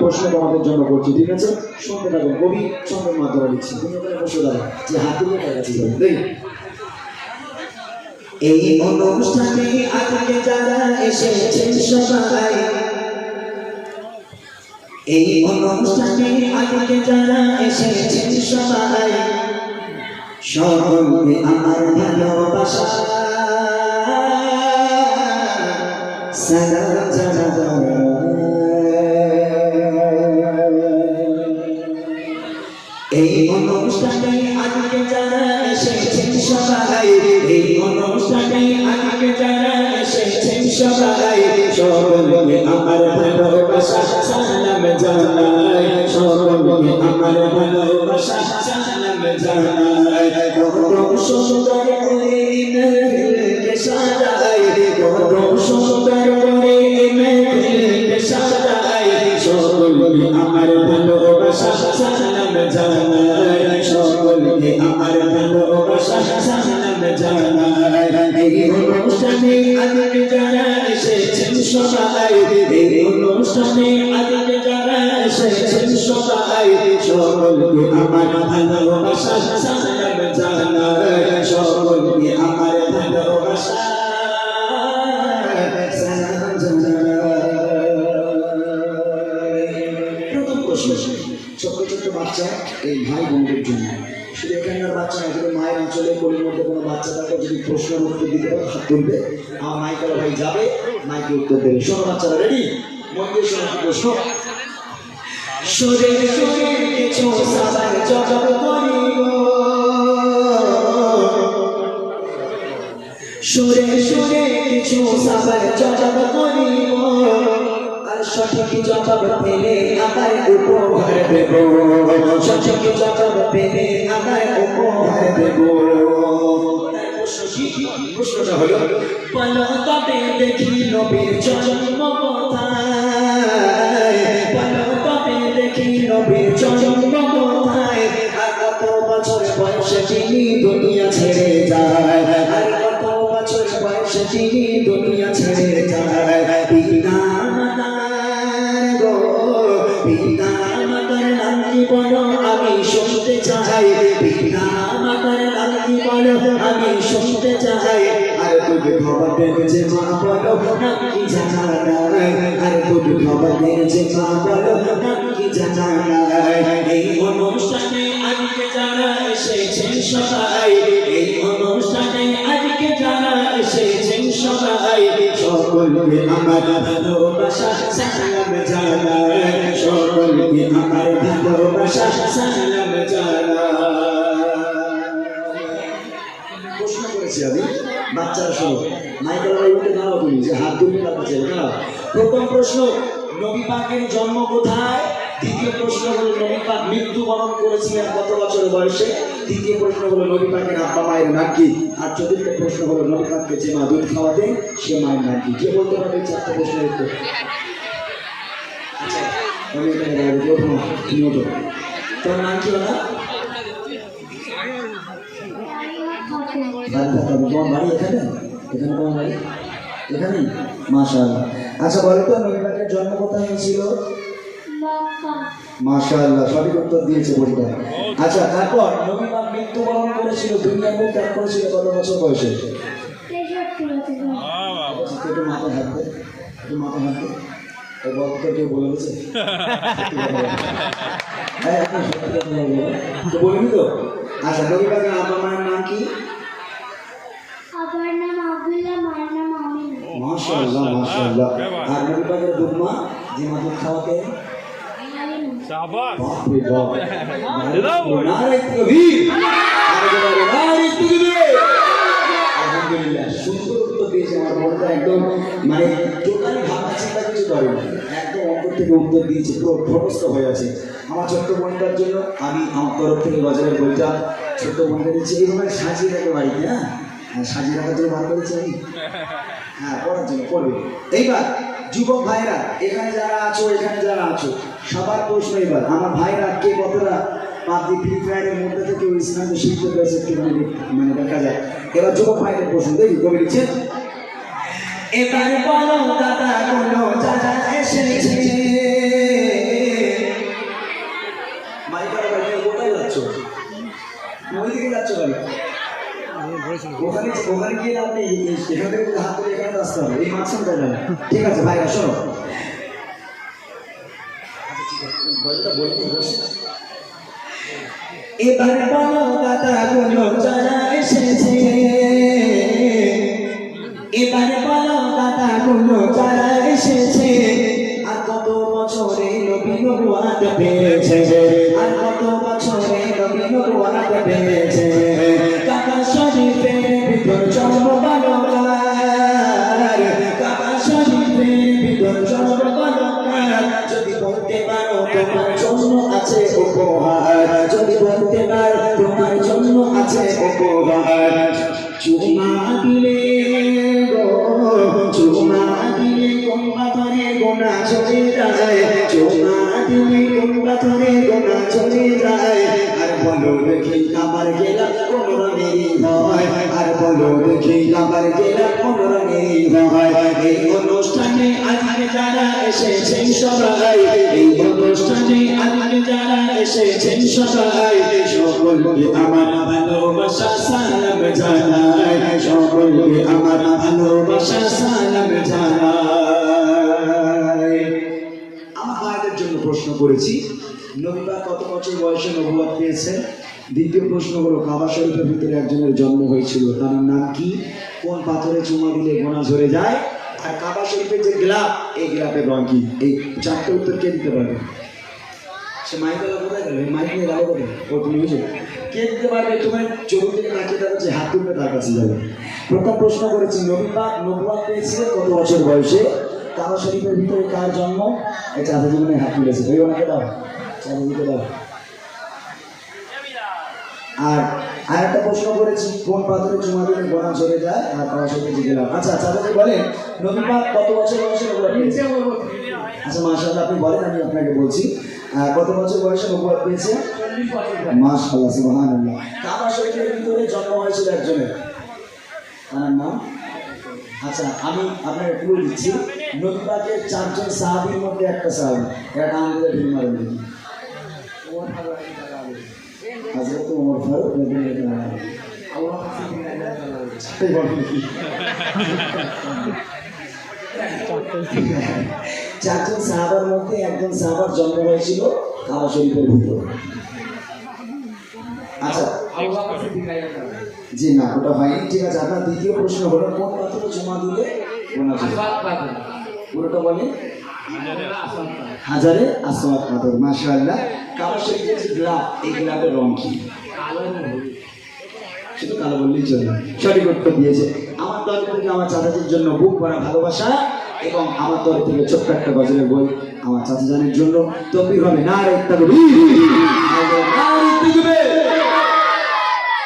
প্রশ্ন তোমাদের জন্য করছি, ঠিক আছে? শুনতে থাকুন, কবি ছন্দের মাধ্যমে লিখছি তুমি ওখানে বসে দাঁড়া যে এই অনুষ্ঠানে আজকে যারা এসেছেন সবাই, এই অনুষ্ঠানে আজকে যারা এসেছেন সবাই, সকলকে আমার ভালোবাসা। সালাম জানাই কত সুন্দর এই ভাই বোনদের জন্য। শুধু এখানকার বাচ্চা না যদি মায়ের অঞ্চলে কোলের মধ্যে কোনো বাচ্চা থাকে যদি প্রশ্নের উত্তর দিতে পারে, হাত তুলবে। আমার মাইকের ভাই যাবে, মাইকে উত্তর দেবে। শোনো বাচ্চারা রেডি মন দিয়ে প্রশ্ন সরে। সরে কিছু সাবার জগৎ করিব সুরে সুরে কিছু সাবার জবাব করিব আর সঠিক জবাব পেলে আমার উপহার দেব সঠিক জবাব পেলে আমার উপহার দেব প্রশ্নটা হলো পলকতে দেখি নবীর জন্ম কোথায় পলকতে দেখি নবীর জন্ম কোথায় আর কত বছর বয়সে তিনি দুনিয়া ছেড়ে যায় আর কত বছর বয়সে তিনি দুনিয়া কি জানা নাই আর তুমি খবর দেবে যে মা বলো কি জানা নাই এই অনুষ্ঠানে আজকে যারা এসেছেন সবাই এই অনুষ্ঠানে আজকে যারা এসেছেন সবাই সকলকে আমার ভালোবাসা সালাম জানাই সকলকে আমার ভালোবাসা সালাম জানাই প্রশ্ন করেছি আমি। বাচ্চারা শোনো। মাইকেল উঠে দাঁড়াও তুমি যে হাত দুটো কাছে দাঁড়াও প্রশ্ন নবী জন্ম কোথায় দ্বিতীয় প্রশ্ন হলো নবী পাক মৃত্যুবরণ করেছিলেন কত বছর বয়সে তৃতীয় প্রশ্ন হলো নবী পাকের আব্বা মায়ের আর চতুর্থ প্রশ্ন হলো নবী পাককে যে মা দুধ খাওয়াতেন সে মায়ের নাম কি কে বলতে পারবে চারটে প্রশ্নের উত্তর আচ্ছা আমি এখানে না, নাম কি হবে। তোমার বাড়ি এখানে এখানে তোমার বাড়ি এখানেই? মাশাআল্লাহ। আচ্ছা বলো তো নবী পাকের জন্ম কোথায় হয়েছিল? মাশাআল্লাহ সঠিক উত্তর দিয়েছে বলটা আচ্ছা তারপর নবী পাক মৃত্যুবরণ করেছিল দুনিয়ার মুখ ত্যাগ করেছিল কত বছর বয়সে? একটু মাথায় হাঁটবে একটু মাথায় হাঁটবে এই বক্তব্য কেউ বলে দিয়েছে? হ্যাঁ এখন সত্যি কথা বলব। তো বলবি তো আচ্ছা নবী পাকের মায়ের নাম কি? আবার নাম আব্দুল্লাহ মায়ের নাম আমিনা মাশাআল্লাহ মাশাআল্লাহ। আর নবী পাকের দুধমা যে মা খাওয়াতে হালিমা শাহবাজ। বাপরে বাপ। নারে তকবীর নারে তকবীর আলহামদুলিল্লাহ সুন্দর উত্তর দিয়েছে আমার মনটা একদম মানে টোটালি ভাবনা চিন্তা কিছু করেনি। একদম অন্তর থেকে উত্তর দিয়েছে পুরো প্রবস্ত হয়ে আছে। আমার ছোট্ট বোনটার জন্য আমি আমার তরফ থেকে বাজারের বইটা ছোট্ট বোনটা দিচ্ছি এইভাবে সাজিয়ে রাখে বাড়িতে হ্যাঁ? হ্যাঁ সাজিয়ে রাখার জন্য বার করেছি আমি হ্যাঁ পড়ার জন্য পড়বে এইবার যুবক ভাইরা এখানে যারা আছো এখানে যারা আছো সবার প্রশ্ন এবার আমার ভাইরা কে কতটা পাবজি ফ্রি ফায়ারের মধ্যে থেকে ইসলাম শিখতে পেরেছে মানে, মানে দেখা যায়। এবার যুবক ভাইদের প্রশ্ন এবার বলো যারা এসেছে। মাইকার কোথায় যাচ্ছ? ওইদিকে যাচ্ছ ভাই এখান থেকে হাত তুলে এখানে আসতে হবে। এই মাঝখানটা যাবে ঠিক আছে, ভাইরা, শোনো। এবার বলো দাদা গুলো যারা এসেছে। এবার বলো দাদা গুলো যারা এসেছে। আর কত বছরে নবী নবুয়াত পেয়েছে। আর কত বছরে নবী নবুয়াত পেয়েছে। কোন রঙেরই হয় আর বলো দেখি কাবার গেলা কোন রঙেরই হয় এই অনুষ্ঠানে আজকে যারা এসেছেন সবাই, এই অনুষ্ঠানে আজকে যারা এসেছেন সবাই সকলকে আমার ভালোবাসা, সালাম আমার ভালোবাসা সালাম আমার জন্য প্রশ্ন করেছি নবীবা কত বছর বয়সে নবুয়াদ পেয়েছেন দ্বিতীয় প্রশ্ন হলো, কাবা শরীফের ভিতরে একজনের জন্ম হয়েছিল, তার নাম কি? কোন পাথরে চুমা দিলে গোনা ঝরে যায়? আর কাবা শরীফের যে গ্লাপ, এই গ্লাপের রং কি? এই চারটে উত্তর কে দিতে পারবে? সে মাইক গেল কোথায় গেল? মাইক নিয়ে কোথায়? ও, তুমি বুঝো? কে দিতে পারবে? তোমার চোখ থেকে তাকিয়ে তার কাছে হাত তুলবে, তার কাছে যাবে। প্রথম প্রশ্ন করেছি নবী নবুয়াদ পেয়েছিলেন কত বছর বয়সে? কাবা শরীফের ভিতরে কার জন্ম? এই চাচা জীবনে হাত তুলেছে। ওই ওনাকে দাও। আর আর একটা প্রশ্ন করেছি, কোন পাথরে চুমা দিলে গোনা চলে যায়? আর শরীফে জিগে গেলাম আচ্ছা চাচাজি বলেন নবী পাক কত বছর বয়সে নবুয়াদ পেয়েছে? আচ্ছা মাশাআল্লাহ, আপনি বলেন, আমি আপনাকে বলছি কত বছর বয়সে নবুয়াদ পেয়েছে? মাশাআল্লাহ, সুবহানাল্লাহ। কাবা শরীফের ভিতরে জন্ম হয়েছিল একজনের? তার নাম? আচ্ছা আমি আপনাকে ক্লু দিচ্ছি নবী পাকের চারজন সাহাবীর মধ্যে একটা সাহাবী ঢিল মারেন। দেখি হযরত ওমর ফারুক রাদিয়াল্লাহু আনহু। এই বলেন কি? চারজন সাহাবার মধ্যে একজন সাহাবার জন্ম হয়েছিল কাবা শরীফের ভিতরে। আচ্ছা। জি না ওটা হয়নি। ঠিক আছে আপনার দ্বিতীয় প্রশ্ন হলো কোন পাথরে জমা দিলে? পুরোটা বলে হাজারে আসওয়াত পাথর মাশাআল্লাহ। কাবা শরীফের যে গ্লাব, এই গ্লাবের রং কি? শুধু কালো বললেই চলবে সঠিক উত্তর দিয়েছে। আমার তরফ থেকে আমার চাচাজির জন্য বুক ভরা ভালোবাসা এবং আমার তরফ থেকে ছোট্ট একটা গজলের বই আমার চাচা জানের জন্য। তকবির হবে না রে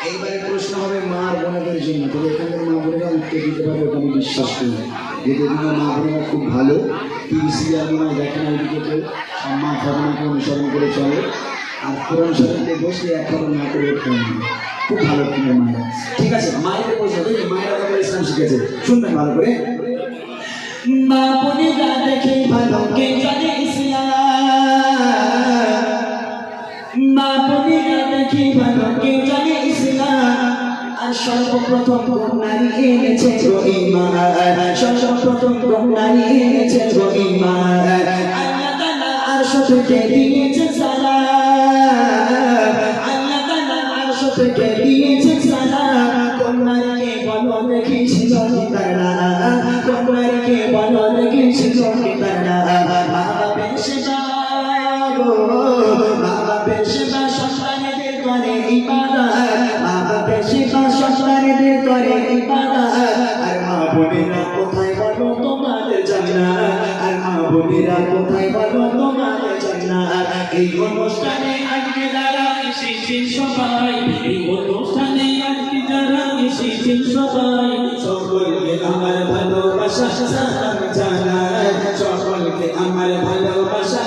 এইবারে প্রশ্ন হবে মার বোনেদের জন্য। তবে এখানকার মা বোনেরা উত্তর দিতে পারবে ওটা আমি বিশ্বাস করি বোনেরা খুব ভালো টিভি সিরিয়াল মনে হয় দেখে না ওইদিকে সম্মান অনুসরণ করে চলে। আর কোরআন শরীফে বসে এক না করে। খুব ভালো ঠিক আছে মায়ের কবে ইসলাম শিখেছে, শুনবেন ভালো করে। মা দেখে ভালো কে জানে ইসলাম। মা দেখি ভালো কে জানে ইসলাম। আর সর্বপ্রথম নারী এনেছে আরশ আমার ভালোবাসা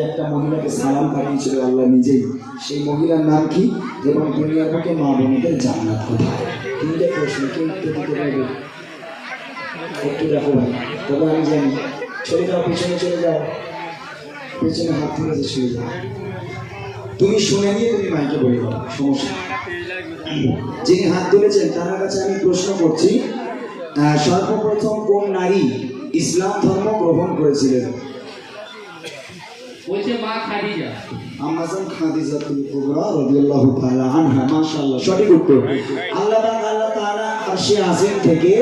একটা মহিলাকে সালাম পাঠিয়েছিল, আল্লাহ নিজেই। সেই মহিলার নাম কি? এবং দুনিয়ার বুকে মা বোনদের জান্নাত কোথায়? তিনটে প্রশ্ন কেউ উত্তর পিছনে চলে যাও। পেছনে হাত তুলেছে শুয়ে যাও তুমি শুনে নিয়ে তুমি মাইকে বলে সমস্যা যিনি হাত তুলেছেন তার কাছে আমি প্রশ্ন করছি সর্বপ্রথম কোন নারী ইসলাম ধর্ম গ্রহণ করেছিলেন? বলছে মা খাদিজা। আমাজন খাদিজাতুল কুবরা রাদিয়াল্লাহু তাআলা আনহা মাশাআল্লাহ সঠিক উত্তর। আল্লাহ আল্লাহ তাআলা আরশে আজিম থেকে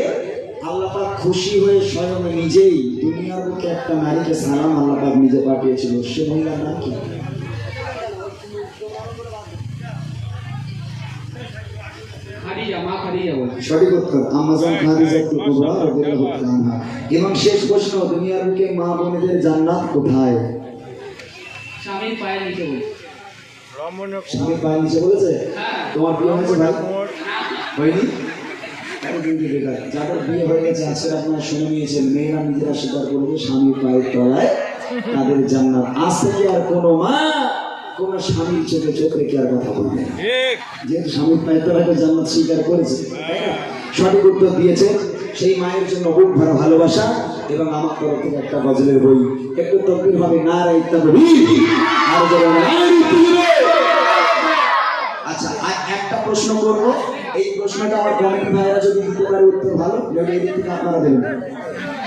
আল্লাহ পাক খুশি হয়ে স্বয়ং নিজেই দুনিয়ার বুকে একটা নারীকে সালাম আল্লাহ পাক নিজে পাঠিয়েছিল। সে মহিলার নাম কি? মা খাদিজা বলছে। সঠিক উত্তর আমাজন খাদিজাতুল কুবরা রাদিয়াল্লাহু তাআলা আনহা এবং শেষ প্রশ্ন দুনিয়ার বুকে মা বোনেদের জান্নাত কোথায়? স্বামীর পায়ের নিচে বলছে। পায়ের নিচে বলেছে? হ্যাঁ। তোমার বিয়ে হয়েছে ভাই? হয়নি? বেকার যাদের বিয়ে হয়ে গেছে আজকে আপনারা শুনে নিয়েছেন মেয়েরা নিজেরা স্বীকার করবে স্বামীর পায়ের তলায় তাদের জান্নাত। আজ থেকে আর কোনো মা কোন স্বামীর চোখে চোখ রেখে আর কথা বলবে যেহেতু স্বামীর পায়ের তলায় জান্নাত স্বীকার করেছে সঠিক উত্তর দিয়েছে সেই মায়ের জন্য বুক ভরা ভালোবাসা এবং আমার তরফ থেকে একটা গজলের বই। একটু তকবির হবে না রে ইত্যাদি আর যারা নারী তুলে আচ্ছা আর একটা প্রশ্ন করব। এই প্রশ্নটা আমার কমেন্ট ভাইরা যদি দিতে পারে উত্তর ভালো, যদি এই দিক আপনারা দেবেন।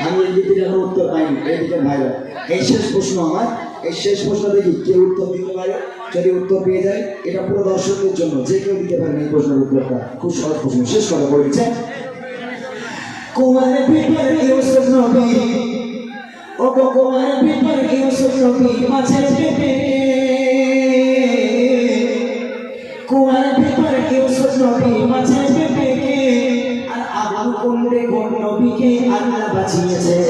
আমি এই দিক এখনও উত্তর পাইনি, এই দিকে ভাইরা। এই শেষ প্রশ্ন আমার। এই শেষ প্রশ্ন দেখি কে উত্তর দিতে পারে, যদি উত্তর পেয়ে যায়, এটা পুরো দর্শকদের জন্য, যে কেউ দিতে পারেন এই প্রশ্নের উত্তরটা। খুব সহজ প্রশ্ন, শেষ কথা বলে দিচ্ছে। কুমার পিপার ইউসুফ নবী ও কুমার পিপার ইউসুফ নবী কেউ নবী মাঝে পেকে আর আগুন কুণ্ডে কোন নবীকে আল্লাহ বাঁচিয়েছে।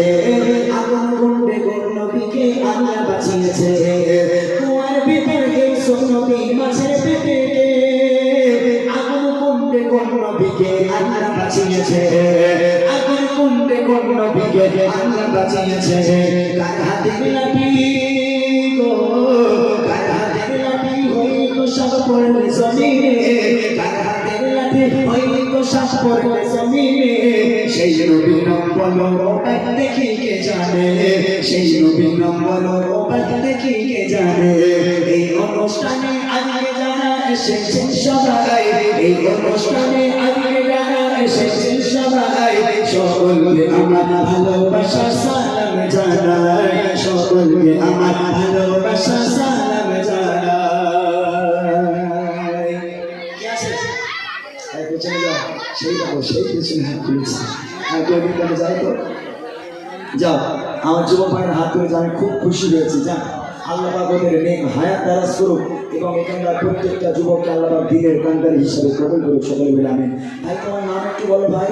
দেখি কে জানে? সেই নবী নম্বর রোপাত দেখি কে জানে? এই অনুষ্ঠানে আজকে যারা এসেছেন সবাই এই অনুষ্ঠানে আজকে যারা এসেছেন সবাই সকলকে আমার ভালোবাসা সালাম জানাই। সকলকে আমার ভালোবাসা সালাম জানাই। সেই সেই পেছনে হাত তুলেছে আর কেউ বিজ্ঞানে যাই তো? যাও, আমার যুবক ভাইয়ের হাত ধরে আমি খুব খুশি হয়েছি। যা আল্লাহ ওদের নেক হায়াত দারাজ করুক এবং এখানকার প্রত্যেকটা যুবককে আল্লাহ দিনের কান্দারি হিসাবে কবল করুক সকলে বলে আমি ভাই, তোমার নাম একটু বলো ভাই।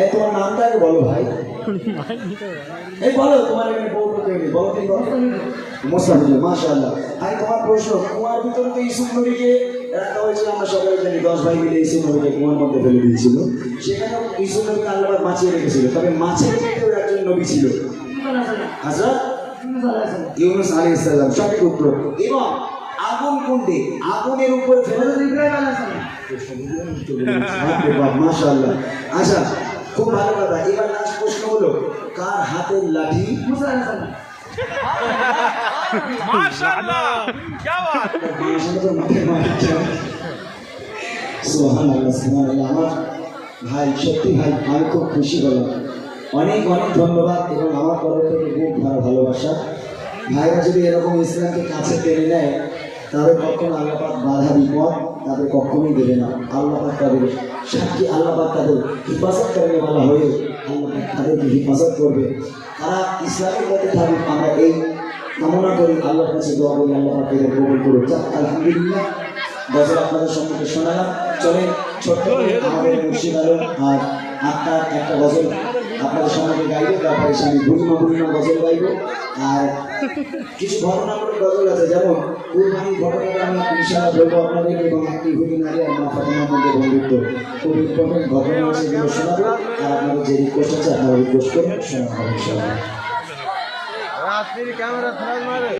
এই, তোমার নামটা আগে বলো ভাই। এই, বলো, তোমার এখানে বউ তো কেউ বলো তুমি বলো মোস্তাফিজুর, মাশাআল্লাহ। ভাই, তোমার প্রশ্ন, কুয়ার ভিতরে তো ইসুফ নবীকে আমরা সবাই দশ ভাই মিলে ইসুফ নবীকে কুয়ার মধ্যে ফেলে দিয়েছিল। সেখানে আল্লাহ বাঁচিয়ে রেখেছিল, তবে মাছের একজন নবী ছিল। হাজরত সঠিক উত্তর। এবং আগুন কুণ্ডে, আগুনের উপর ফেলে মাশাআল্লাহ। আচ্ছা খুব ভালো কথা। এবার লাস্ট প্রশ্ন হলো, কার হাতের লাঠি? মুসা আলাইহিস সালাম माशाल्लाह क्या बात সুবহানাল্লাহ সুবহানাল্লাহ আমার ভাই সত্যি ভাই আমি খুব খুশি হলাম অনেক অনেক ধন্যবাদ এবং আমার তরফ থেকে খুব ভালো ভালোবাসা ভাইরা যদি এরকম ইসলামকে কাছে টেনে নেয় তাদের কখনো আল্লাপাক বাধা বিপদ তাদের কখনোই দেবে না। আল্লাপাক তাদের সাক্ষী আল্লাপাক তাদের হিফাজত করবে বলা হয়ে আল্লাপাক তাদেরকে হিফাজত করবে। তারা ইসলামের পথে থাকুক, আমরা এই কামনা করি, আল্লাহর কাছে দোয়া করি, আল্লাহ এদের কবুল করুক। যাক, আলহামদুলিল্লাহ গজল আপনাদের সম্মুখে শোনালাম। চলেন, ছোট্ট আমাদের মুর্শিদ আলম আর আত্মার একটা গজল আপনাদের সম্মুখে গাইবে, তারপরে সে আমি ঘূর্ণিমা গজল গাইবে। আর কিছু ঘটনামূলক গজল আছে, যেমন কোরবানি ঘটনাটা আমি ইনশাল্লাহ বলব আপনাদেরকে এবং একটি ভূমি নারী আর মা ফাতেমার মধ্যে বন্ধুত্ব। খুব ইম্পর্টেন্ট ঘটনা আছে এগুলো শোনাবো। আর আপনাদের যে রিকোয়েস্ট আছে, আপনারা রিকোয়েস্ট করবেন শোনা হবে ইনশাল্লাহ ক্যামেরা